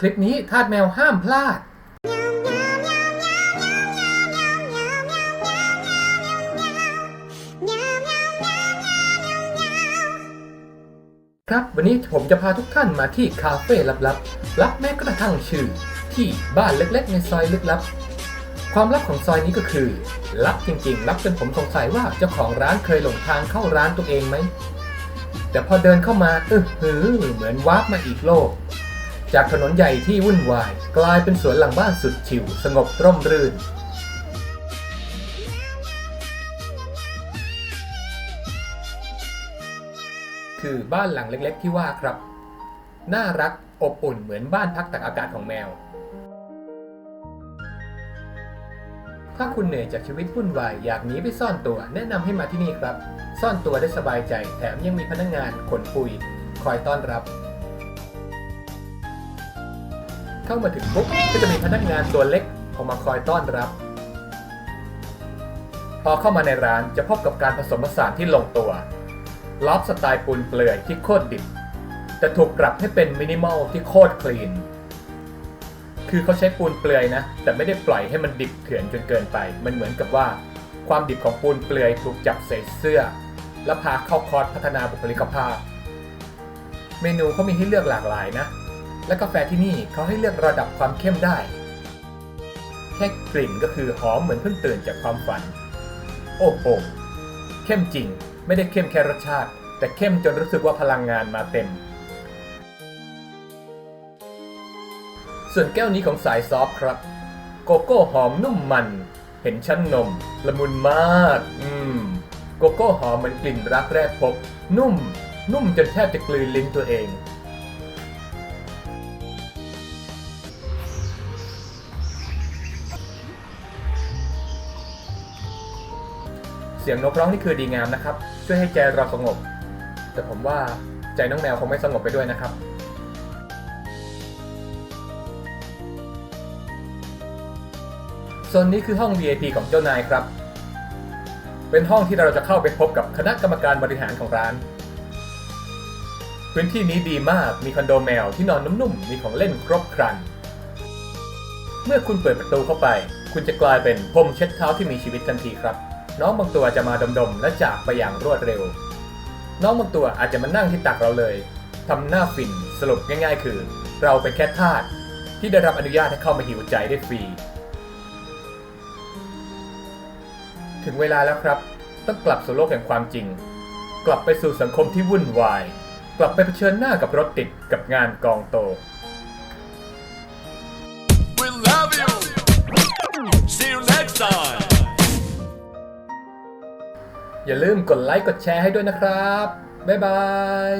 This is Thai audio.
คลิปนี้ทาสแมวห้ามพลาด ครับวันนี้ผมจะพาทุกท่านมาที่คาเฟ่ลับๆลับแม้กระทั่งชื่อ ที่บ้านเล็กๆ ในซอยลึกลับ ความลับของซอยนี้ก็คือ ลับจริงๆ ลับจนผมสงสัยว่าเจ้าของร้านเคยหลงทางเข้าร้านตัวเองไหม แต่พอเดินเข้ามาเออหือเหมือนวาร์ปมาอีกโลก จากถนนใหญ่ที่วุ่นวาย กลายเป็นสวนหลังบ้านสุดชิวสงบร่มรื่น คือบ้านหลังเล็กๆที่ว่าครับ น่ารักอบอุ่นเหมือนบ้านพักตักอากาศของแมว ถ้าคุณเหนื่อยจากชีวิตวุ่นวายอยากหนีไปซ่อนตัว แนะนำให้มาที่นี่ครับ ซ่อนตัวได้สบายใจแถมยังมีพนักงานขนปุย คอยต้อนรับ เข้ามาถึงปุ๊บก็จะมีพนักงานตัวเล็กออกมาคอยต้อนรับ พอเข้ามาในร้านจะพบกับการผสมผสานที่ลงตัวล็อบสไตล์ปูนเปลือยที่โคตรดิบแต่ถูกปรับให้เป็นมินิมอลที่โคตรคลีน คือเขาใช้ปูนเปลือยนะ แต่ไม่ได้ปล่อยให้มันดิบเถื่อนจนเกินไป มันเหมือนกับว่า ความดิบของปูนเปลือยถูกจับใส่เสื้อ แล้วพาเข้าคอร์สพัฒนาบุคลิกภาพ เมนูเขามีให้เลือกหลากหลายนะ และกาแฟที่นี่เขาให้เลือกระดับความเข้มได้ แค่กลิ่นก็คือหอมเหมือนเพิ่งตื่นจากความฝัน โอ้โหเข้มจริง ไม่ได้เข้มแค่รสชาติ แต่เข้มจนรู้สึกว่าพลังงานมาเต็ม ส่วนแก้วนี้ของสายซอฟครับ โกโก้หอมนุ่มมัน เห็นชั้นนม ละมุนมาก อืม โกโก้หอมเหมือนกลิ่นรักแรกพบ นุ่ม นุ่มจนแทบจะกลืนลิ้นตัวเอง สียงนกร้องนี่คือดีงามนะครับ ช่วยให้ใจเราสงบ แต่ผมว่าใจน้องแมวคงไม่สงบไปด้วยนะครับโซนนี้คือห้อง VIP ของเจ้านายครับ เป็นห้องที่เราจะเข้าไปพบกับคณะกรรมการบริหารของร้าน พื้นที่นี้ดีมาก มีคอนโดแมวที่นอนนุ่มๆ มีของเล่นครบครัน เมื่อคุณเปิดประตูเข้าไป คุณจะกลายเป็นพรมเช็ดเท้าที่มีชีวิตทันทีครับ น้องบางตัวจะมาดมๆ และจากไปอย่างรวดเร็ว น้องบางตัวอาจจะมานั่งที่ตักเราเลยทำหน้าฟินสรุปง่ายๆ คือ เราเป็นแค่ทาสที่ได้รับอนุญาตให้เข้ามาหิวใจได้ฟรี ถึงเวลาแล้วครับ ต้องกลับสู่โลกแห่งความจริง กลับไปสู่สังคมที่วุ่นวาย กลับไปเผชิญหน้ากับรถติดกับงานกองโต We love you. See you อย่าลืมกดไลค์กดแชร์ให้ด้วยนะครับ บ๊ายบาย